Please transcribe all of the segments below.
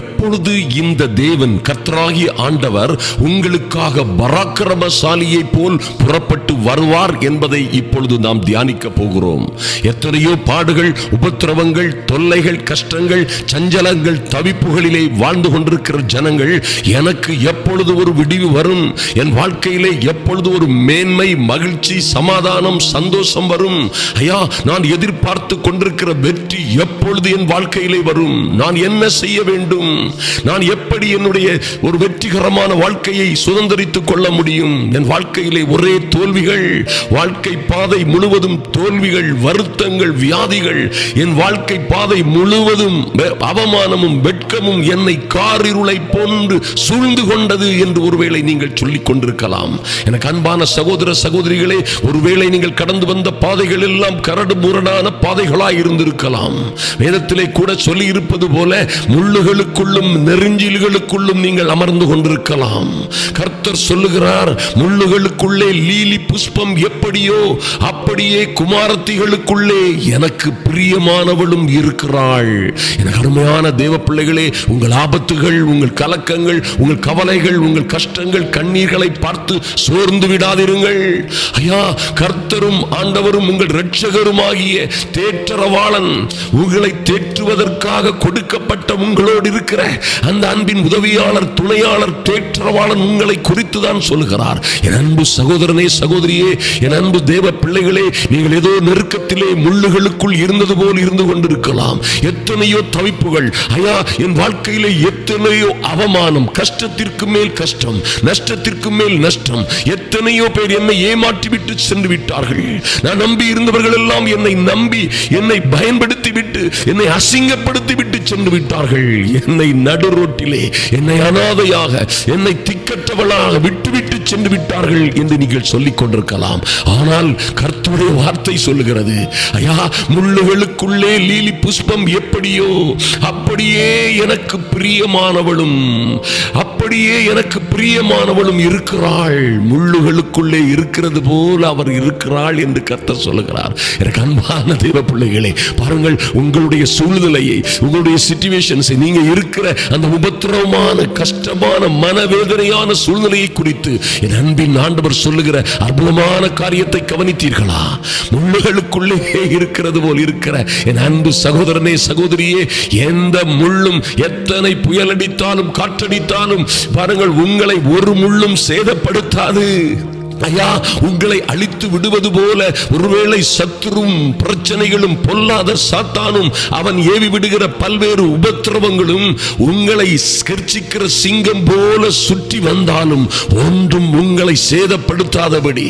Yep. அப்பொழுது இந்த தேவன் கர்த்தராகி ஆண்டவர் உங்களுக்காக பராக்கிரமசாலியை போல் புறப்பட்டு வருவார் என்பதை இப்பொழுது நாம் தியானிக்க போகிறோம். எத்தனையோ பாடுகள் உபத்திரவங்கள் தொல்லைகள் கஷ்டங்கள் சஞ்சலங்கள் தவிப்புகளிலே வாழ்ந்து கொண்டிருக்கிற ஜனங்கள் எனக்கு எப்பொழுது ஒரு விடிவு வரும்? என் வாழ்க்கையிலே எப்பொழுது ஒரு மேன்மை மகிழ்ச்சி சமாதானம் சந்தோஷம் வரும்? ஐயா நான் எதிர்பார்த்து கொண்டிருக்கிற வெற்றி எப்பொழுது என் வாழ்க்கையிலே வரும்? நான் என்ன செய்ய வேண்டும்? நான் எப்படி என்னுடைய ஒரு வெற்றிகரமான வாழ்க்கையை சுதந்திரித்துக் கொள்ள முடியும்? என் வாழ்க்கையிலே ஒரே தோல்விகள் வாழ்க்கை பாதை முழுவதும் தோல்விகள் வருத்தங்கள் வியாதிகள் என் வாழ்க்கை பாதை முழுவதும் வெ- அவமானமும் வெட்கமும் என்னை காரிருளை போன்று சூழ்ந்து கொண்டது என்று ஒருவேளை நீங்கள் சொல்லிக் கொண்டிருக்கலாம். எனக்கு அன்பான சகோதர சகோதரிகளே ஒருவேளை நீங்கள் கடந்து வந்த பாதைகள் எல்லாம் கரடு முரடான பாதைகளாய் இருந்திருக்கலாம். வேதத்திலே கூட சொல்லி இருப்பது போல முள்ளுகளுக்குள்ளும் நெருஞ்சில்களுக்குள்ளும் நீங்கள் அமர்ந்து கொண்டிருக்கலாம். கர்த்தர் சொல்லுகிறார் முள்ளுகளுக்குள்ளே லீலி புஷ்பம் எப்படியோ அப்படியே குமாரத்திகளுக்குள்ளே எனக்கு பிரியமானவளும் இருக்கிறாள். எனக்கு அருமையான தேவ பிள்ளைகளே உங்கள் ஆபத்துகள் உங்கள் கலக்கங்கள் உங்கள் கவலைகள் உங்கள் கஷ்டங்கள் கண்ணீர்களை பார்த்து சோர்ந்து விடாதிருங்கள். ஐயா கர்த்தரும் ஆண்டவரும் உங்கள் இரட்சகருமாகிய தேற்றரவாளன் உங்களை தேற்றுவதற்காக கொடுக்கப்பட்ட உங்களோடு இருக்கிற அந்த அன்பின் உதவியாளர் துணையாளர் தேற்றரவாளன் உங்களை குறித்து தான் சொல்கிறார். என் அன்பு சகோதரனே சகோதரியே என் அன்பு தேவ பிள்ளைகளே நீங்கள் ஏதோ நெருக்கத்திலே முள்ளுகளுக்குள் இருந்தது போல் இருந்து கொண்டிருக்கலாம். எத்தனையோ தவிப்புகள். ஐயா என் வாழ்க்கையில எத்தனையோ அவமானம் கஷ்டத்திற்கு மேல் கஷ்டம் நஷ்டத்திற்கு மேல் நஷ்டம் எத்தனையோ பேர் என்னை ஏமாற்றி விட்டு சென்று விட்டார்கள். நான் நம்பி இருந்தவர்கள் எல்லாம் என்னை நம்பி என்னை பயன்படுத்தி விட்டு என்னை அசிங்கப்படுத்தி விட்டு சென்று விட்டார்கள். என்னை நடு ரோட்டிலே என்னை அனாதையாக என்னை திக்கற்றவளாக விட்டுவிட்டு சென்று விட்டார்கள் என்று நீங்கள் சொல்லிக் கொண்டிருக்கலாம். ஆனால் கர்த்தருடைய வார்த்தை சொல்லுகிறது. ஐயா முள்ளுகளுக்குள்ளே லீலி புஷ்பம் எப்படியோ அப்படியே எனக்கு பிரியமானவளும் அப்படியே எனக்கு பிரியமானவளும் இருக்கிறாள். முள்ளுகளுக்குள்ளே இருக்கிறது போல் அவர் இருக்கிறாள் என்று கர்த்தர் சொல்லுகிறார். எனக்கு அன்பான தெய்வ பிள்ளைகளே பாருங்கள் உங்களுடைய சூழ்நிலையை உங்களுடைய சுச்சுவேஷன்ஸை நீங்க இருக்கிற அந்த உபத்திரவமான கஷ்டமான மனவேதனையான சூழ்நிலையை குறித்து என் அன்பின் ஆண்டவர் சொல்லுகிற அற்புதமான காரியத்தை கவனித்தீர்களா? முள்ளுகளுக்குள்ளே இருக்கிறது போல் இருக்கிற என் அன்பு சகோதரனே சகோதரியே எந்த முள்ளும் எத்தனை புயலடித்தாலும் காற்றடித்தாலும் பாருங்கள் உங்களை ஒரு முள்ளும் சேதப்படுத்தாது. ஐயா உங்களை அழித்து விடுவது போல ஒருவேளை சத்துரும் பிரச்சனைகளும் பொல்லாத சாத்தானும் அவன் ஏவி விடுகிற பல்வேறு உபத்திரவங்களும் உங்களை கர்ச்சிக்கிற சிங்கம் போல சுற்றி வந்தாலும் ஒன்றும் உங்களை சேதப்படுத்தாதபடி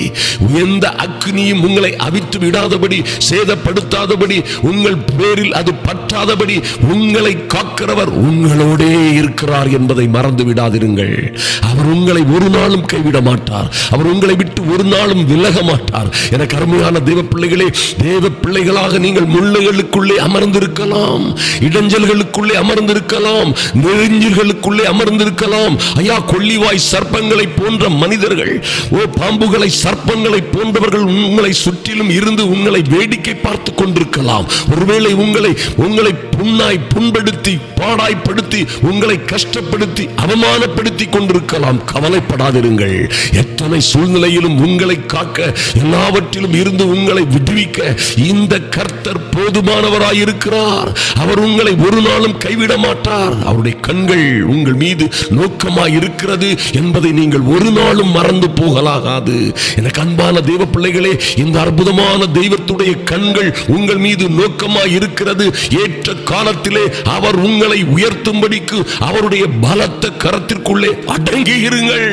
எந்த அக்னியும் உங்களை அவித்து விடாதபடி சேதப்படுத்தாதபடி உங்கள் பேரில் அது பற்றாதபடி உங்களை காக்கிறவர் உங்களோடே இருக்கிறார் என்பதை மறந்து விடாதிருங்கள். அவர் உங்களை ஒரு நாளும் கைவிட மாட்டார் அவர் உங்களை விட்டு ஒரு நாளும் விலக மாட்டார். எனக்கு அருமையான தேவ பிள்ளைகளே தேவ பிள்ளைகளாக நீங்கள் முள்ளுகளுக்குள்ளே அமர்ந்திருக்கலாம். இடைஞ்சல்களுக்கு இடைஞ்சல்களுக்குள்ளே அமர்ந்திருக்கலாம். நெறிஞ்சல்களுக்குள்ளே அமர்ந்திருக்கலாம். ஐயா கொள்ளிவாய் சர்ப்பங்களை போன்ற மனிதர்கள் ஓ பாம்புகளை சர்ப்பங்களை போன்றவர்கள் உங்களை சுற்றிலும் இருந்து உங்களை வேடிக்கை பார்த்து கொண்டிருக்கலாம். ஒருவேளை உங்களை உங்களை புண்ணாய் புண்படுத்தி பாடாய்ப்படுத்தி உங்களை கஷ்டப்படுத்தி அவமானப்படுத்தி கொண்டிருக்கலாம். கவலைப்படாதிருங்கள். எத்தனை சூழ்நிலையிலும் உங்களை காக்க எல்லாவற்றிலும் இருந்து உங்களை விடுவிக்க இந்த கர்த்தர் போதுமானவராயிருக்கிறார். அவர் உங்களை ஒரு நாளும் கைவிட மாட்டார். அவருடைய கண்கள் உங்கள் மீது நோக்கமாய் இருக்கிறது என்பதை நீங்கள் ஒரு நாளும் மறந்து போகலாகாது. எனக்கு அன்பான தெய்வ பிள்ளைகளே இந்த அற்புதமான தெய்வத்துடைய கண்கள் உங்கள் மீது நோக்கமாய் இருக்கிறது ஏற்ற காலத்திலே அவர் உங்களை உயர்த்தும்படிக்கு அவருடைய பலத்த கரத்திற்குள்ளே அடங்கி இருங்கள்.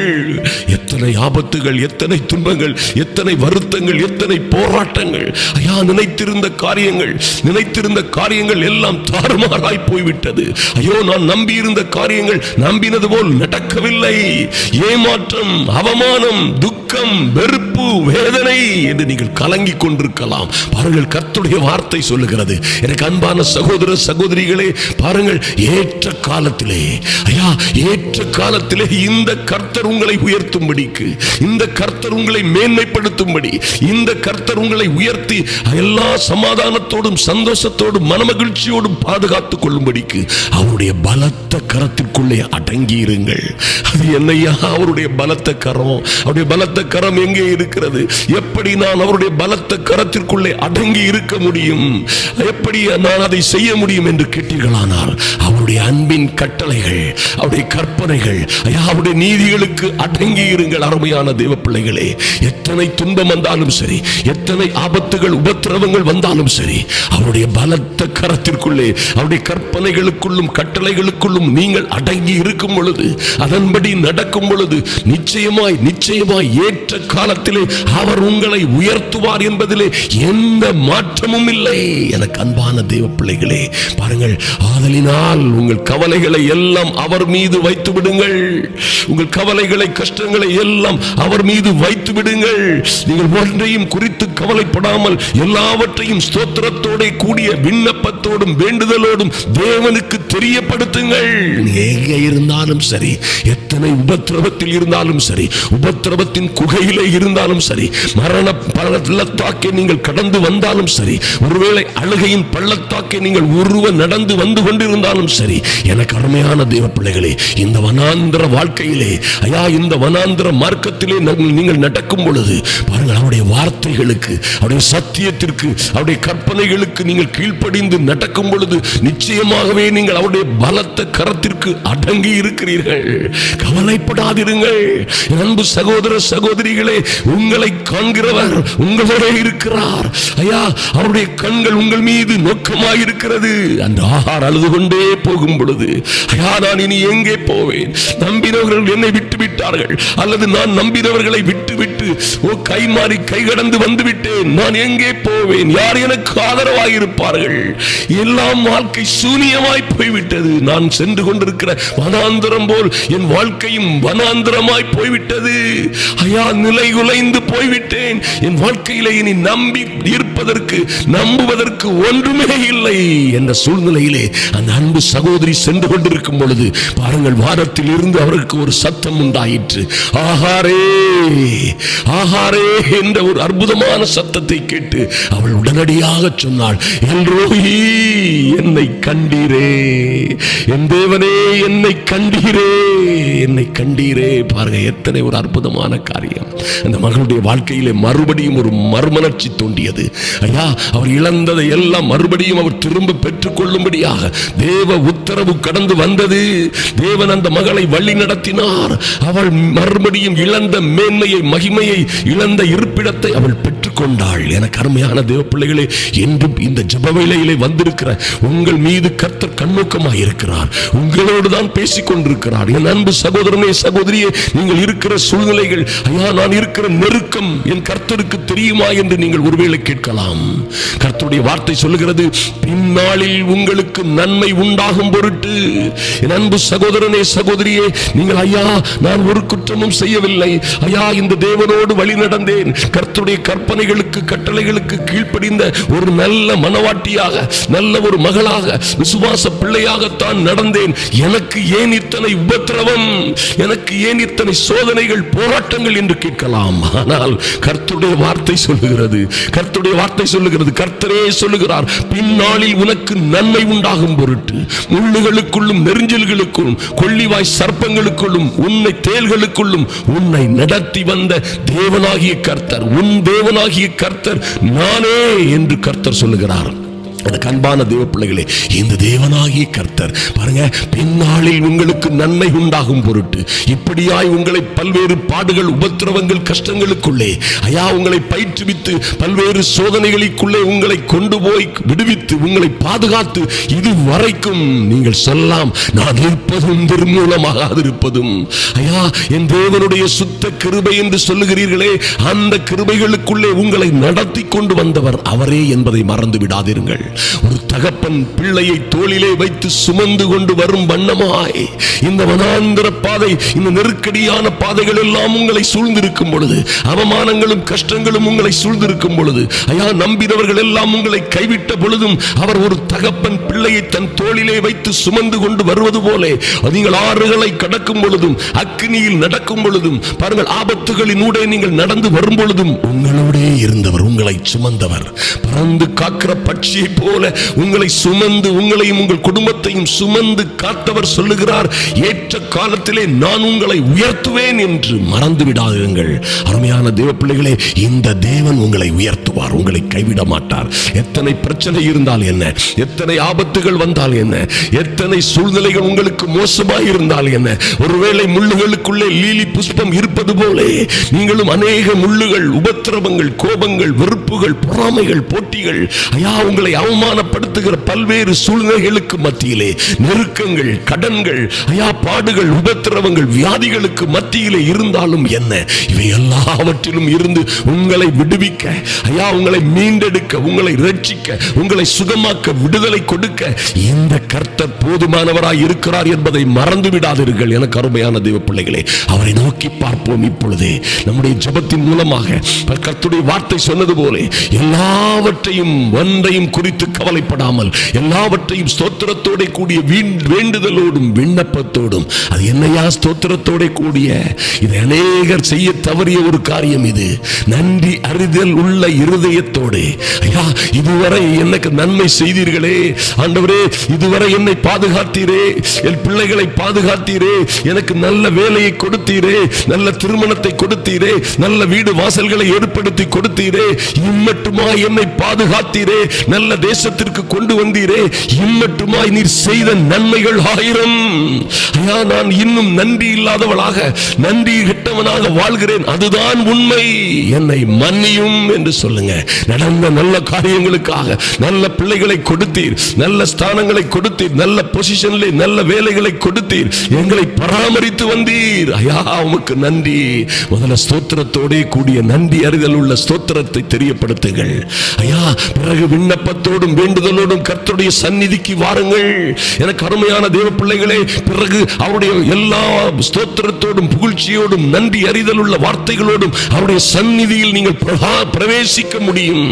எத்தனை ஆபத்துகள் எத்தனை துன்பங்கள் எத்தனை வருத்தங்கள் எத்தனை போராட்டங்கள். ஐயா நினைத்திருந்த காரியங்கள் நினைத்திருந்த காரியங்கள் எல்லாம் தாறுமாறாய் போய் போய்விட்டது. ஐயோ நான் நம்பியிருந்த காரியங்கள் நம்பினது போல் நடக்கவில்லை. ஏமாற்றம் அவமானம் துக்கம் துக்கம் வெறுப்பு வேதனை என்று நீங்கள் கலங்கி கொண்டிருக்கலாம். பாருங்கள் கர்த்துடைய வார்த்தை சொல்லுகிறது. எனக்கு அன்பான சகோதர சகோதரிகளே பாருங்கள் ஏற்ற காலத்திலே ஐயா ஏற்ற காலத்திலே இந்த கர்த்தர் உங்களை உயர்த்தும்படிக்கு இந்த கர்த்தர் உங்களை மேன்மைப்படுத்தும்படி இந்த கர்த்தர் உங்களை உயர்த்தி எல்லா சமாதானத்தோடும் சந்தோஷத்தோடும் மனமகிழ்ச்சியோடும் பாதுகாத்துக் கொள்ளும்படிக்கு அவருடைய பலத்த கரத்திற்குள்ளே அடங்கி இருங்கள் அது என்னையா? அவருடைய பலத்த கரம் அவருடைய பலத்த பலத்த கரம் எங்கே இருக்கிறது? எப்படி நான் அவருடைய பலத்த கரத்திற்குள்ளே அடங்கி இருக்க முடியும்? எப்படி நான் அதை செய்ய முடியும் என்று கேட்டீர்களானால் அவருடைய அன்பின் கட்டளைகள் அவருடைய கற்பனைகள் ஐயா அவருடைய நீதிகளுக்கு அடங்கி இருங்கள் அருமையான தேவ பிள்ளைகளே. எத்தனை துன்பம் வந்தாலும் சரி எத்தனை ஆபத்துகள் உபத்திரவங்கள் வந்தாலும் சரி அவருடைய பலத்த கரத்திற்குள்ளே அவருடைய கற்பனைகளுக்குள்ளும் கட்டளைகளுக்குள்ளும் நீங்கள் அடங்கி இருக்கும் பொழுது அதன்படி நடக்கும் பொழுது நிச்சயமாய் நிச்சயமாய் ஏற்ற காலத்திலே அவர் உங்களை உயர்த்துவார் என்பதிலே எந்த மாற்றமும் இல்லை. எனக்கு அன்பான தெய்வ பிள்ளைகளே பாருங்கள் ஆதலினால் உங்கள் கவலைகளை எல்லாம் அவர் மீது வைத்து விடுங்கள். உங்கள் கவலைகளை கஷ்டங்களை எல்லாம் அவர் மீது வைத்து விடுங்கள். நீங்கள் ஒன்றையும் குறித்து கவலைப்படாமல் எல்லாவற்றையும் ஸ்தோத்திரத்தோட கூடிய விண்ணப்பத்தோடும் வேண்டுதலோடும் தேவனுக்கு தெரியப்படுத்துங்கள். நீங்க எங்கே இருந்தாலும் சரி எத்தனை உபத்திரவத்தில் இருந்தாலும் சரி உபத்திரவத்தின் குகையிலே இருந்தாலும் சரி மரண பள்ளத்தாக்கை நீங்கள் கடந்து வந்தாலும் சரி ஒருவேளை அழுகையின் பள்ளத்தாக்கை நீங்கள் உருவ நடந்து வந்து கொண்டிருந்தாலும் சரி எனக்கு அருமையான தெய்வ பிள்ளைகளே இந்த வனாந்திர வாழ்க்கையிலே ஐயா இந்த வனாந்திர மார்க்கத்திலே நீங்கள் நடக்கும் பொழுது பாருங்கள் அவருடைய வார்த்தைகளுக்கு அவருடைய சத்தியத்திற்கு அவருடைய கற்பனைகளுக்கு நீங்கள் கீழ்ப்படிந்து நடக்கும் பொழுது நிச்சயமாகவே நீங்கள் அவருடைய பலத்த கரத்திற்கு அடங்கி இருக்கிறீர்கள். கவலைப்படாதிருங்கள். அன்பு சகோதர சகோதர சகோதரிகளே உங்களை காண்கிறவர் உங்களோட இருக்கிறார். ஐயா அவருடைய கண்கள் உங்கள் மீது நோக்கமாய் இருக்கிறது அந்த ஆகார் அழுது கொண்டே போகும் பொழுது ஐயா நான் இனி எங்கே போவேன்? நம்பினவர்கள் என்னை விட்டு விட்டார்கள். அல்லது நான் நம்பினவர்களை விட்டு விட்டு ஓ கை மாறி கை கடந்து வந்து விட்டேன். நான் எங்கே போவேன்? யார் எனக்கு ஆதரவாக இருப்பார்கள் எல்லாம் வாழ்க்கை சூனியமாய் போய்விட்டது. நான் சென்று கொண்டிருக்கிற வனாந்திரம் போல் என் வாழ்க்கையும் வனாந்திரமாய் போய்விட்டது. ஐயா நிலை உலைந்து போய்விட்டேன். என் வாழ்க்கையில இனி நம்பி இருப்பதற்கு நம்புவதற்கு ஒன்றுமே இல்லை என்ற சூழ்நிலையிலே அந்த அன்பு சகோதரி சென்று கொண்டிருக்கும் பொழுது பாருங்கள் வாரத்தில் இருந்து அவருக்கு ஒரு சத்தம் உண்டாயிற்று. ஆஹாரே ஆஹாரே என்ற ஒரு அற்புதமான சத்தத்தை கேட்டு அவள் உடனடியாக சொன்னாள் எல்ரோஹி என்னை கண்டீரே. என் தேவனே என்னை கண்டீரே. என்னை கண்டீரே. பாருங்க எத்தனை ஒரு அற்புதமான காரியம். அந்த மகளுடைய வாழ்க்கையிலே மறுபடியும் ஒரு மறுமலர்ச்சி தோண்டியது ஐயா அவர் இழந்ததை எல்லாம் மறுபடியும் அவர் திரும்ப பெற்றுக்கொள்ளும்படியாக தேவ உத்தரவு கடந்து வந்தது. தேவன் அந்த மகளை வழி நடத்தினார். அவள் மறுபடியும் இழந்த மேன்மையை மகிமையை இழந்த இருப்பிடத்தை அவள் பெற்று பெற்றுக்கொண்டாள் எனக்கு அருமையான தேவ பிள்ளைகளே என்றும் இந்த ஜப வேளையிலே வந்திருக்கிற உங்கள் மீது கர்த்தர் கண்ணோக்கமாக இருக்கிறார். உங்களோடு தான் பேசிக் கொண்டிருக்கிறார். என் அன்பு சகோதரனே சகோதரியே நீங்கள் இருக்கிற சூழ்நிலைகள் ஐயா நான் இருக்கிற நெருக்கம் என் கர்த்தருக்கு தெரியுமா என்று நீங்கள் ஒருவேளை கேட்கலாம். கர்த்தருடைய வார்த்தை சொல்லுகிறது பின்னாளில் உங்களுக்கு நன்மை உண்டாகும் பொருட்டு. என் அன்பு சகோதரனே சகோதரியே நீங்கள் ஐயா நான் ஒரு குற்றமும் செய்யவில்லை. ஐயா இந்த தேவனோடு வழி நடந்தேன். கர்த்தருடைய கற்பனை கற்பனைகளுக்கு கட்டளைகளுக்கு கீழ்ப்படிந்த ஒரு நல்ல மனவாட்டியாக நல்ல ஒரு மகளாக விசுவாச பிள்ளையாகத்தான் நடந்தேன். எனக்கு ஏன் இத்தனை உபத்திரவம்? எனக்கு ஏன் இத்தனை சோதனைகள் போராட்டங்கள் என்று கேட்கலாம். ஆனால் கர்த்துடைய வார்த்தை சொல்லுகிறது. கர்த்துடைய வார்த்தை சொல்லுகிறது. கர்த்தரே சொல்லுகிறார் பின்னாளில் உனக்கு நன்மை உண்டாகும் பொருட்டு முள்ளுகளுக்குள்ளும் நெருஞ்சல்களுக்குள்ளும் கொள்ளிவாய் சர்ப்பங்களுக்குள்ளும் உன்னை தேள்களுக்குள்ளும் உன்னை நடத்தி வந்த தேவனாகிய கர்த்தர் உன் தேவனாகிய கர்த்தர் நானே என்று கர்த்தர் சொல்லுகிறார். எனக்கு அன்பான தேவ பிள்ளைகளே இந்த தேவனாகிய கர்த்தர் பாருங்க பின்னாளில் உங்களுக்கு நன்மை உண்டாகும் பொருட்டு இப்படியாய் உங்களை பல்வேறு பாடுகள் உபத்திரவங்கள் கஷ்டங்களுக்குள்ளே ஐயா உங்களை பயிற்றுவித்து பல்வேறு சோதனைகளுக்குள்ளே உங்களை கொண்டு போய் விடுவித்து உங்களை பாதுகாத்து இது வரைக்கும் நீங்கள் சொல்லலாம் நான் இருப்பதும் நிர்மூலமாகாதிருப்பதும் ஐயா என் தேவனுடைய சுத்த கிருபை என்று சொல்லுகிறீர்களே அந்த கிருபைகளுக்குள்ளே உங்களை நடத்தி கொண்டு வந்தவர் அவரே என்பதை மறந்து விடாதீர்கள் ஒரு தகப்பன் பிள்ளையை தோளிலே வைத்து சுமந்து கொண்டு வரும் வண்ணமாய். இந்த வனாந்திர பாதை இந்த நெருக்கடியான பாதைகள் எல்லாம் உங்களை சூழ்ந்திருக்கும் பொழுது அவமானங்களும் கஷ்டங்களும் உங்களை சூழ்ந்திருக்கும் பொழுது ஐயா நம்பினவர்கள் எல்லாம் உங்களை கைவிட்ட பொழுதும் அவர் ஒரு தகப்பன் பிள்ளையை தன் தோளிலே வைத்து சுமந்து கொண்டு வருவது போலே நீங்கள் ஆறுகளை கடக்கும் பொழுதும் அக்னியில் நடக்கும் பொழுதும் பாருங்கள் ஆபத்துகளின் ஊடே நீங்கள் நடந்து வரும் பொழுதும் உங்களோடே இருந்தவர் உங்களை சுமந்தவர். பறந்து காக்கிற பட்சியை போல உங்களை சுமந்து உங்களையும் உங்கள் குடும்பத்தையும் சுமந்து காத்தவர் சொல்லுகிறார் ஏற்ற காலத்திலே நான் உங்களை உயர்த்துவேன் என்று மறந்து விடாதீர்கள். அருமையான தேவ பிள்ளைகளே இந்த தேவன் உங்களை உயர்த்துவார் உங்களை கைவிட மாட்டார். எத்தனை பிரச்சனை இருந்தால் என்ன? எத்தனை ஆபத்துகள் வந்தால் என்ன? எத்தனை சூழ்நிலைகள் உங்களுக்கு மோசமாய் இருந்தால் என்ன? ஒருவேளை முள்ளுகளுக்குள்ளே லீலி புஷ்பம் இருப்பது போலே நீங்களும் அநேக முள்ளுகள் உபத்திரவங்கள் கோபங்கள் வெறுப்புகள் பொறாமைகள் போட்டிகள் ஐயா உங்களை அவமானப்படுத்துகிற பல்வேறு சூழ்நிலைகளுக்கு மத்தியிலே நெருக்கங்கள் கடன்கள் ஐயா பாடுகள் உபத்திரவங்கள் வியாதிகளுக்கு மத்தியிலே இருந்தாலும் என்ன? இவை எல்லாவற்றிலும் இருந்து உங்களை விடுவிக்க ஐயா உங்களை மீண்டெடுக்க உங்களை ரட்சிக்க உங்களை சுகமாக்க விடுதலை கொடுக்க இந்த கர்த்தர் போதுமானவராய் இருக்கிறார் என்பதை மறந்து விடாதீர்கள் எனக்கு அருமையான தெய்வ பிள்ளைகளே. அவரை நோக்கி பார்ப்போம் இப்பொழுதே. நம்முடைய ஜபத்தின் மூலமாக கர்த்துடைய வார்த்தை சொன்னது போல எல்லாவற்றையும் ஒன்றையும் குறித்து குறித்து கவலைப்படாமல் எல்லாவற்றையும் ஸ்தோத்திரத்தோட கூடிய வேண்டுதலோடும் விண்ணப்பத்தோடும் அது என்னையா ஸ்தோத்திரத்தோட கூடிய? இது அநேகர் செய்ய தவறிய ஒரு காரியம் இது. நன்றி அறிதல் உள்ள இருதயத்தோடு. ஐயா இதுவரை எனக்கு நன்மை செய்தீர்களே. ஆண்டவரே இதுவரை என்னை பாதுகாத்தீரே. என் பிள்ளைகளை பாதுகாத்தீரே. எனக்கு நல்ல வேலையை கொடுத்தீரே. நல்ல திருமணத்தை கொடுத்தீரே. நல்ல வீடு வாசல்களை ஏற்படுத்தி கொடுத்தீரே. இம்மட்டுமா என்னை பாதுகாத்தீரே. நல்ல தேசத்திற்கு கொண்டு வந்தீரே இம்மட்டுமாய் நீர் செய்த நன்மைகள் ஆயிரம். ஐயா நான் இன்னும் நன்றி இல்லாதவளாக நன்றி கெட்டவனாக வாழ்கிறேன் அதுதான் உண்மை. என்னை மன்னியும் என்று சொல்லுங்க. நடந்த நல்ல காரியங்களுக்காக நல்ல பிள்ளைகளை கொடுத்தீர் நல்ல ஸ்தானங்களை கொடுத்தீர் நல்ல பொசிஷன்ல நல்ல வேலைகளை கொடுத்தீர் எங்களை பராமரித்து வந்தீர். ஐயா உமக்கு நன்றி. முதல்ல ஸ்தோத்திரத்தோடே கூடிய நன்றி அறிதல் உள்ள ஸ்தோத்திரத்தை தெரியப்படுத்துங்கள். ஐயா பிறகு விண்ணப்பத்தோடும் வேண்டுதலோடும் கர்த்தருடைய சந்நிதிக்கு வாருங்கள். எனக்கு அருமையான தேவ பிள்ளைகளே பிறகு அவருடைய எல்லா ஸ்தோத்திரத்தோடும் புகழ்ச்சியோடும் நன்றி அறிதல் உள்ள வார்த்தைகளோடும் அவருடைய சந்நிதியில் நீங்கள் பிரவேசிக்க முடியும்.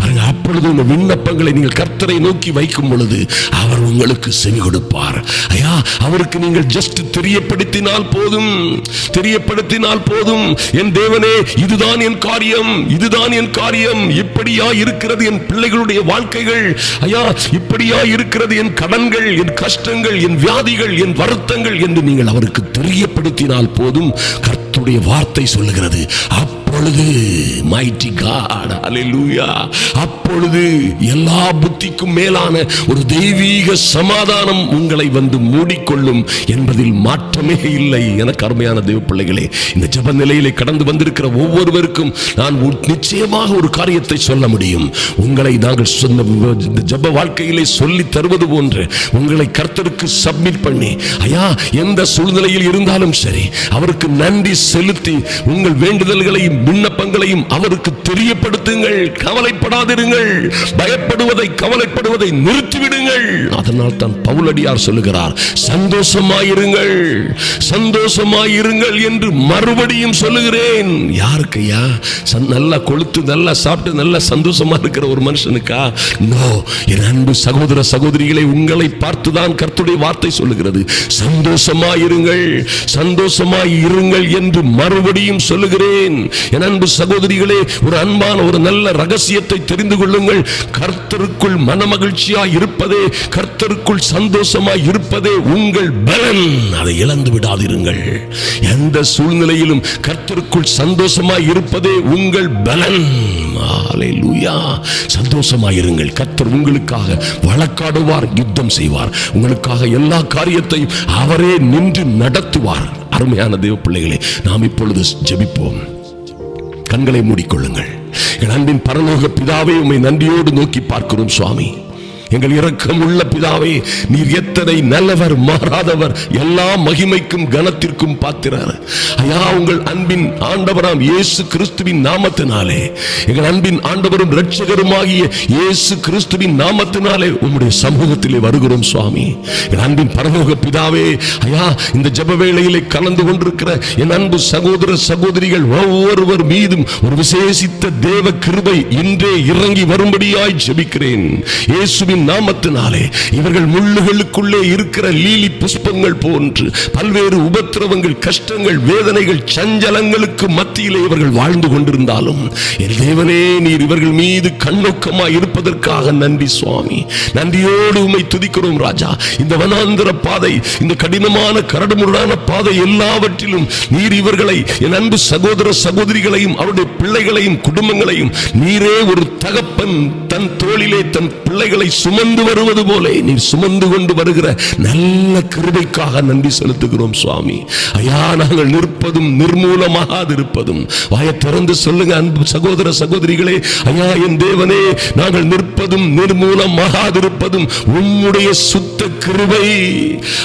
பாருங்க அப்பொழுது இந்த விண்ணப்பங்களை நீங்கள் கர்த்தரை நோக்கி வைக்கும் பொழுது அவர் உங்களுக்கு செவி கொடுப்பார். ஐயா அவருக்கு நீங்கள் ஜஸ்ட் தெரியப்படுத்தினால் போதும் தெரியப்படுத்தினால் போதும். என் தேவனே இதுதான் என் காரியம் இதுதான் என் காரியம். இப்படியா இருக்கிறது என் பிள்ளைகளுடைய வாழ்க்கைகள். ஐயா இப்படியா இருக்கிறது என் கடன்கள் என் கஷ்டங்கள் என் வியாதிகள் என் அர்த்தங்கள் என்று நீங்கள் அவருக்கு தெரியப்படுத்தினால் போதும். கர்த்துடைய வார்த்தை சொல்லுகிறது. அப்பொழுது மைட்டி காட் அலிலூயா அப்பொழுது எல்லா புத்திக்கும் மேலான ஒரு தெய்வீக சமாதானம் உங்களை வந்து மூடிக்கொள்ளும் என்பதில் மாற்றமே இல்லை. என கருமையான தேவ பிள்ளைகளே இந்த ஜெப நிலையிலே கடந்து வந்திருக்கிற ஒவ்வொருவருக்கும் நான் நிச்சயமாக ஒரு காரியத்தை சொல்ல முடியும். உங்களை நாங்கள் சொன்ன இந்த ஜெப வாழ்க்கையிலே சொல்லி தருவது போன்று உங்களை கர்த்தருக்கு சப்மிட் பண்ணி ஐயா எந்த சூழ்நிலையில் இருந்தாலும் சரி அவருக்கு நன்றி செலுத்தி உங்கள் வேண்டுதல்களையும் விண்ணப்பங்களையும் அவருக்கு தெரியப்படுத்துங்கள். கவலைப்படாதிருங்கள். பயப்படுவதை கவலைப்படுவதை நிறுத்திவிடுங்கள். அதனால் தான் பவுலடியார் சொல்லுகிறார் சந்தோஷமாயிருங்கள். சந்தோஷமாயிருங்கள் என்று மறுபடியும் சொல்லுகிறேன். யாருக்கையா நல்லா கொளுத்து நல்லா சாப்பிட்டு நல்லா சந்தோஷமா இருக்கிற ஒரு மனுஷனுக்கா? நோ என் அன்பு சகோதர சகோதரிகளை உங்களை பார்த்துதான் கர்த்துடைய வார்த்தை சொல்லுகிறது. சந்தோஷமாயிருங்கள். சந்தோஷமா இருங்கள் என்று மறுபடியும் சொல்லுகிறேன். என் அன்பு சகோதரிகளே ஒரு அன்பான ஒரு நல்ல ரகசியத்தை தெரிந்து கொள்ளுங்கள். கர்த்தருக்குள் மனமகிழ்ச்சியாய் இருப்பதே கர்த்தருக்குள் சந்தோஷமாய் இருப்பதே உங்கள் பலன். அதை இழந்து விடாதிருங்கள். எந்த சூழ்நிலையிலும் கர்த்தருக்குள் சந்தோஷமாய் இருப்பதே உங்கள் பலன். சந்தோஷமாயிருங்கள் கர்த்தர் உங்களுக்காக வழக்காடுவார் யுத்தம் செய்வார். உங்களுக்காக எல்லா காரியத்தையும் அவரே நின்று நடத்துவார். அருமையான தேவ பிள்ளைகளே நாம் இப்பொழுது ஜெபிப்போம். கண்களை மூடிக்கொள்ளுங்கள். என் அன்பின் பரலோக பிதாவை உண்மை நன்றியோடு நோக்கி பார்க்கிறோம் சுவாமி. எங்கள் இரக்கம் உள்ள பிதாவே நீர் எத்தனை நல்லவர் மாறாதவர் எல்லா மகிமைக்கும் கனத்திற்கும் பாத்திரர். ஐயா உங்கள் அன்பின் ஆண்டவராம் இயேசு கிறிஸ்துவின் நாமத்தினாலே எங்கள் அன்பின் ஆண்டவரும் இரட்சகருமாகிய இயேசு கிறிஸ்துவின் நாமத்தினாலே உம்முடைய சமூகத்திலே வருகிறோம் சுவாமி. என் அன்பின் பரலோக பிதாவே ஐயா இந்த ஜப வேளையிலே கலந்து கொண்டிருக்கிற என் அன்பு சகோதர சகோதரிகள் ஒவ்வொருவர் மீதும் ஒரு விசேஷித்த தேவ கிருபை இன்றே இறங்கி வரும்படியாய் ஜெபிக்கிறேன். இயேசுவின் நாமத்தினாலே இவர்கள் முள்ளுகளுக்குள்ளே இருக்கிற லீலி புஷ்பங்கள் போன்று பல்வேறு உபத்திரவங்கள் கஷ்டங்கள் வேதனைகள் சஞ்சலங்களுக்கு மத்தியிலே இவர்கள் வாழ்ந்து கொண்டிருந்தாலும் என் தேவனே நீர் இவர்கள் மீது கண்ணோக்கமாய் இருப்பதற்காக நன்றி சுவாமி. நன்றியோடு உம்மை துதிக்கிறோம் ராஜா. இந்த வனாந்திர பாதை இந்த கடினமான கரடுமுரடான பாதை எல்லாவற்றிலும் நீர் இவர்களை என் அன்பு சகோதர சகோதரிகளையும் அவருடைய பிள்ளைகளையும் குடும்பங்களையும் நீரே ஒரு தகப்பன் தன் தோளிலே தன் பிள்ளைகளை சுமந்து வருவது போல நீர் சுமந்து கொண்டு வருகிற நல்ல கிருபைக்காக நன்றி செலுத்துகிறோம் சுவாமி. ஐயா நாங்கள் நிற்பதும் நிர்மூலமாகாதிருப்பதும். வாயை திறந்து சொல்லுங்க அன்பு சகோதர சகோதரிகளே. ஐயா என் தேவனே நாங்கள் நிற்பதும் நிர்மூலமாகாதிருப்பதும் உம்முடைய சுத்த கிருபை.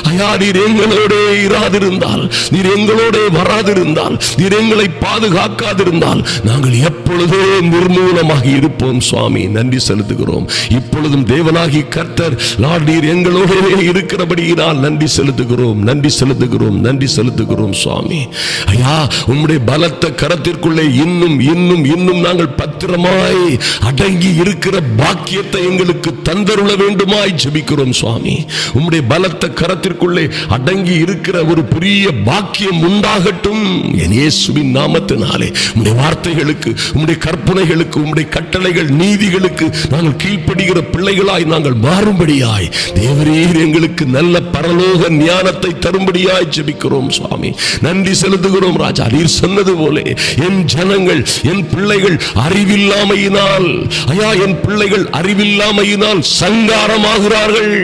ஐயா நீர் எங்களோட இராதிருந்தால் நீர் எங்களோட வராதிருந்தால் நீர் எங்களை பாதுகாக்காதிருந்தால் நாங்கள் எப்பொழுதே நிர்மூலமாகி இருப்போம் சுவாமி. நன்றி நன்றி செலுத்துகிறோம். இப்பொழுதும் தேவனாகி கர்த்தர் லார்ட் நீர் எங்களோடே இருக்கிறபடியினால் நன்றி செலுத்துகிறோம் நன்றி செலுத்துகிறோம் நன்றி செலுத்துகிறோம் சுவாமி. ஐயா உம்முடைய பலத்த கரத்திற்குள்ளே இன்னும் இன்னும் இன்னும் நாங்கள் பத்திரமாய் அடங்கி இருக்கிற பாக்கியத்தை எங்களுக்கு தந்தருள வேண்டுமாய் ஜபிக்கிறோம் சுவாமி. உம்முடைய பலத்த கரத்திற்குள்ளே அடங்கி இருக்கிற ஒரு பெரிய பாக்கியம் உண்டாகட்டும் என் இயேசுவின் நாமத்தினாலே. உம்முடைய வார்த்தைகளுக்கு உம்முடைய கற்பனைகளுக்கு உம்முடைய கட்டளைகள் நீதிகளுக்கு நாங்கள் கீழ்ப்படுகிற பிள்ளைகளாய் நாங்கள் மாறும்படியாய். தேவரீர் எங்களுக்கு நல்ல பரலோக ஞானத்தை தரும்படியாய் ஜெபிக்கிறோம் சுவாமி. நன்றி செலுத்துகிறோம் ராஜா. நீர் சொன்னது போல என் ஜனங்கள் என் பிள்ளைகள் அறிவில்லாமையினால் ஐயா என் பிள்ளைகள் அறிவில்லாமையினால் சங்காரமாகிறார்கள்.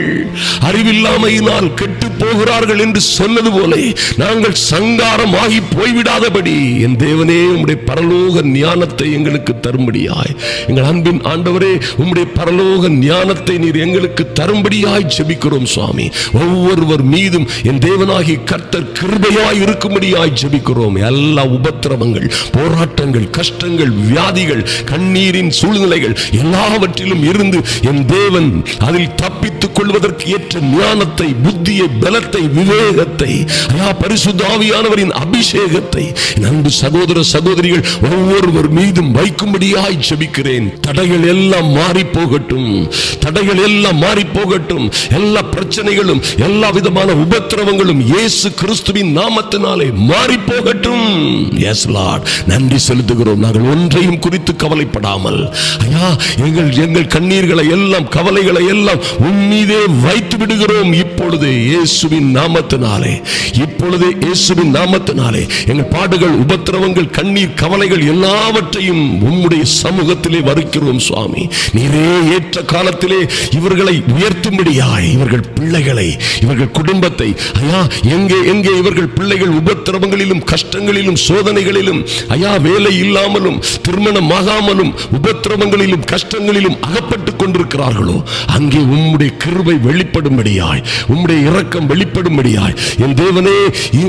அறிவில்லாமையினால் கெட்டு போகிறார்கள் என்று சொன்னது போல நாங்கள் சங்காரமாகி போய்விடாதபடி என் தேவனே உம்முடைய பரலோக ஞானத்தை எங்களுக்கு தரும்படியாய். எங்கள் அன்பின் ஆண்டவரே உம்முடைய பரலோக ஞானத்தை நீர் எங்களுக்கு தரும்படியாய் ஜெபிக்கிறோம் சுவாமி. ஒவ்வொருவர் மீதும் என் தேவனாகி கர்த்தர் கிருபையாய் இருக்கும்படியாய் ஜெபிக்கிறோம். எல்லா உபத்திரவங்கள் போராட்டங்கள் கஷ்டங்கள் வியாதிகள் கண்ணீரின் சூழ்நிலைகள் எல்லாவற்றிலும் இருந்து என் தேவன் அதில் தப்பி வைத்துக் கொள்வதற்கு ஏற்ற ஞானத்தை புத்தியை பலத்தை விவேகத்தை ஐயா பரிசுத்தாவியானவரின் அபிஷேகத்தை என் அன்பு சகோதர சகோதரிகள் ஒவ்வொருவர் மீதும் வைக்கும்படியாய் ஜெபிக்கிறேன். தடைகள் எல்லாம் மாறி போகட்டும் தடைகள் எல்லாம் மாறி போகட்டும் எல்லா பிரச்சனைகளும் எல்லா விதமான உபத்திரவங்களும் இயேசு கிறிஸ்துவின் நாமத்தினாலே மாறி போகட்டும் எஸ் லார்ட் நன்றி செலுத்துகிறோம். நாங்கள் ஒன்றையும் குறித்து கவலைப்படாமல். ஐயா எங்கள் எங்கள் கண்ணீர்களை எல்லாம் கவலைகளை எல்லாம் உண்மை மீதே வைத்து விடுகிறோம் இப்பொழுது இயேசுவின் நாமத்தினாலே. இப்பொழுது இயேசுவின் நாமத்தினாலே. எங்கள் பாடுகள் உபத்திரவங்கள் கண்ணீர் கவலைகள் எல்லாவற்றையும் உம்முடைய சமூகத்திலே வருகிறோம் சுவாமி. நீரே ஏற்ற காலத்திலே இவர்களை உயர்த்தும்படியாய் இவர்கள் பிள்ளைகளை இவர்கள் குடும்பத்தை ஐயா எங்கே எங்கே இவர்கள் பிள்ளைகள் உபத்திரவங்களிலும் கஷ்டங்களிலும் சோதனைகளிலும் ஐயா வேலை இல்லாமலும் திருமணமாகாமலும் உபத்திரவங்களிலும் கஷ்டங்களிலும் அகப்பட்டுக் கொண்டிருக்கிறார்களோ அங்கே உம்முடைய கிருபை வெளிப்படும்படியாய் உம்முடைய இரக்கம் வெளிப்படும்படியாய். என் தேவனே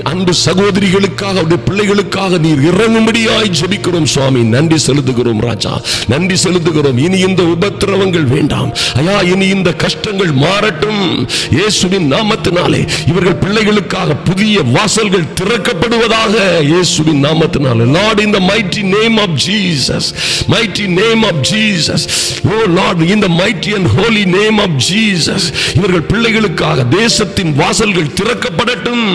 அன்பு சகோதரிகளுக்காக அவருடைய பிள்ளைகளுக்காக நீர் இறங்கும்படியாய் ஜெபிக்கிறோம் சுவாமி. நன்றி செலுத்துகிறோம் ராஜா. நன்றி செலுத்துகிறோம். இனி இந்த உபத்திரவங்கள் வேண்டாம். ஐயா இனி இந்த கஷ்டங்கள் மாறட்டும். இயேசுவின் நாமத்தினாலே இவர்கள் பிள்ளைகளுக்காக புதிய வாசல்கள் திறக்கப்படுவதாக இயேசுவின் நாமத்தினாலே. Lord in the mighty name of Jesus mighty name of Jesus O lord in the mighty and holy name of Jesus Jesus இவர்கள் பிள்ளைகளுக்காக தேசத்தின் வாசல்கள் திறக்கப்படட்டும்.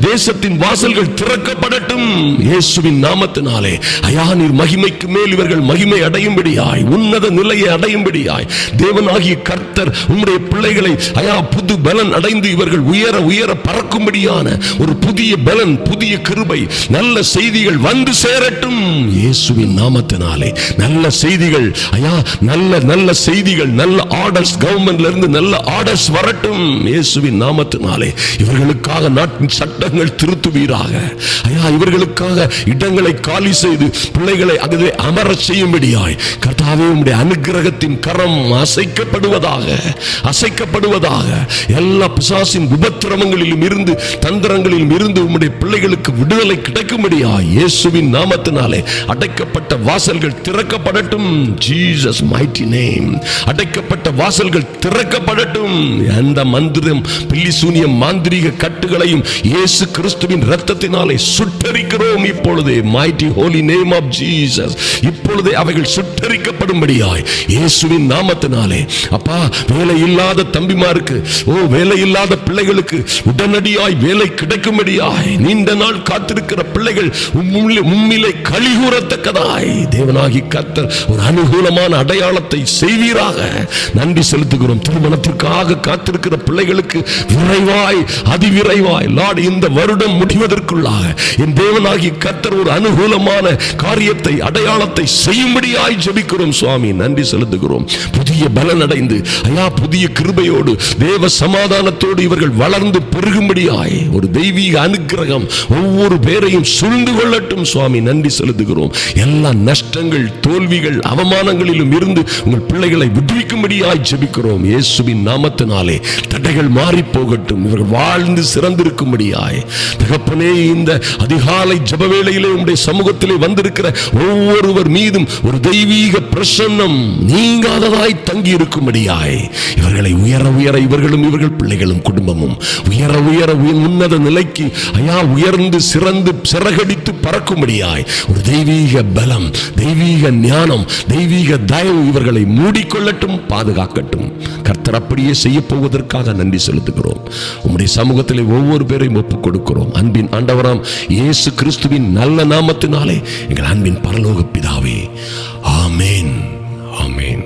தேசத்தின் வாசல்கள் திறக்கப்படட்டும். இயேசுவின் நாமத்தினாலே. ஐயா நீர் மகிமைக்கு மேல் இவர்கள் மகிமை அடையும்படியாய் உன்னத நிலையை அடையும்படியாய். தேவனாகிய கர்த்தர் உம்முடைய பிள்ளைகளை ஐயா புது பலன் அடைந்து இவர்கள் உயர உயர பறக்கும்படியான ஒரு புதிய பலன் புதிய கிருபை நல்ல செய்திகள் வந்து சேரட்டும். இயேசுவின் நாமத்தினாலே. நல்ல செய்திகள் ஐயா நல்ல நல்ல செய்திகள் நல்ல ஆர்டர்ஸ் கவர்மெண்ட்ல இருந்து நல்ல ஆர்டர்ஸ் வரட்டும் இயேசுவின் நாமத்தினாலே. இவர்களுக்காக நாட்டின் சட்டங்கள் திருத்துவீராக. ஐயா இவர்களுக்காக இடங்களை காலி செய்து பிள்ளைகளை அங்கே அமர செய்யும்படியாய். கர்த்தாவே உடைய அனுகிரகத்தின் கரம் அசைக்கப்படுவதாக அசைக்கப்படுவதாக. எல்லா பிசாசின் உபத்திரமங்களிலும் இருந்து தந்திரங்களிலும் இருந்து உம்முடைய பிள்ளைகளுக்கு விடுதலை கிடைக்கும்படியாய் இயேசுவின் நாமத்தினாலே அடைக்கப்பட்ட வாசல்கள் திறக்கப்படட்டும். ஜீசஸ் மைட்டி நேம் அடைக்கப்பட்ட வாசல்கள் திறக்க திறக்கப்படட்டும் அந்த மந்திரம் பில்லிசூனிய மாந்திரிக கட்டுகளையும் இயேசு கிறிஸ்துவின் இரத்தத்தினாலே சுட்டரிக்கிறோம். இப்பொழுதே mighty holy name of Jesus இப்பொழுதே அவைகள் சுட்டரிக்கப்படும்படியாய் இயேசுவின் நாமத்தினாலே. அப்பா வேலை இல்லாத தம்பிமாருக்கு ஓ வேலை இல்லாத பிள்ளைகளுக்கு உடனடியாய் வேலை கிடைக்கும்படியாய் நீண்ட நாள் காத்திருக்கிற பிள்ளைகள் உம்மிலே- கழிகூறத்தக்கதாய். தேவனாகி கத்தர் ஒரு அனுகூலமான அடையாளத்தை செய்வீராக. நன்றி செலுத்துகிறோம் திருமணத்திற்காக காத்திருக்கிற பிள்ளைகளுக்கு விரைவாய் அதிவிரைவாய் லார்ட் இந்த வருடம் முடிவதற்குள்ளாக என் தேவனாகி கத்தர் ஒரு அனுகூலமான காரியத்தை அடையாளத்தை செய்யும்படியாய் ஜெபிக்கிறோம் சுவாமி நன்றி செலுத்துகிறோம் புதிய பலன் அடைந்து ஐயா புதிய கிருபையோடு தேவ சமாதானத்தோடு இவர்கள் வளர்ந்து பெருகும்படியாய் ஒரு தெய்வீக அனுக்கிரகம் ஒவ்வொரு பேரையும் சூழ்ந்து கொள்ளட்டும் சுவாமி நன்றி செலுத்துகிறோம் எல்லா நஷ்டங்கள் தோல்விகள் அவமானங்களிலும் இருந்து உங்கள் பிள்ளைகளை விடுவிக்கும்படியாய் ஜெபிக்கிறோம் இயேசுவின் நாமத்தினாலே தடைகள் மாறி போகட்டும் இவர்கள் வாழ்ந்து சிறந்திருக்கும்படியாய். தகப்பனே இந்த அதிகாலை ஜபவேளையிலே உடைய சமூகத்திலே வந்திருக்கிற ஒவ்வொருவர் மீதும் ஒரு தெய்வீக பிரசன்னம் நீங்காததாய் தங்கி இருக்கும்படியாய் இவர்களை உயர உயர இவர்களும் இவர்கள் பிள்ளைகளும் குடும்பமும் உயர உயர உன்னத நிலைக்கு ஐயா உயர்ந்து சிறந்து சிறகடித்து பறக்கும்படியாய். ஒரு தெய்வீக பலம் தெய்வீக ஞானம் தெய்வீக தயவு இவர்களை மூடிக்கொள்ளட்டும் பாதுகாக்கட்டும். கர்த்த கர்த்தர் அப்படியே செய்ய போவதற்காக நன்றி செலுத்துகிறோம். உம்முடைய சமூகத்திலே ஒவ்வொரு பேரையும் ஒப்புக் கொடுக்கிறோம் அன்பின் ஆண்டவராம் இயேசு கிறிஸ்துவின் நல்ல நாமத்தினாலே எங்கள் அன்பின் பரலோக பிதாவே. ஆமேன். ஆமேன்.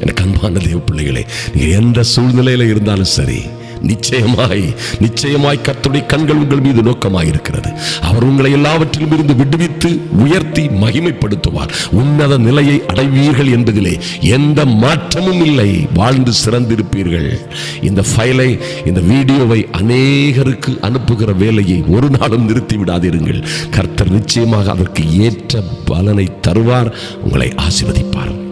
எனக்கு அன்பான தேவ பிள்ளைகளே நீங்கள் எந்த சூழ்நிலையில் இருந்தாலும் சரி நிச்சயமாய் நிச்சயமாய் கர்த்தருடைய கண்கள் உங்கள் மீது நோக்கமாய் இருக்கிறது அவர் உங்களை எல்லாவற்றிலும் இருந்து விடுவித்து உயர்த்தி மகிமைப்படுத்துவார். உன்னத நிலையை அடைவீர்கள் என்பதிலே எந்த மாற்றமும் இல்லை. வாழ்ந்து சிறந்திருப்பீர்கள். இந்த ஃபைலை இந்த வீடியோவை அநேகருக்கு அனுப்புகிற வேலையை ஒரு நாளும் நிறுத்தி விடாதிருங்கள். கர்த்தர் நிச்சயமாக அதற்கு ஏற்ற பலனை தருவார். உங்களை ஆசிர்வதிப்பார்.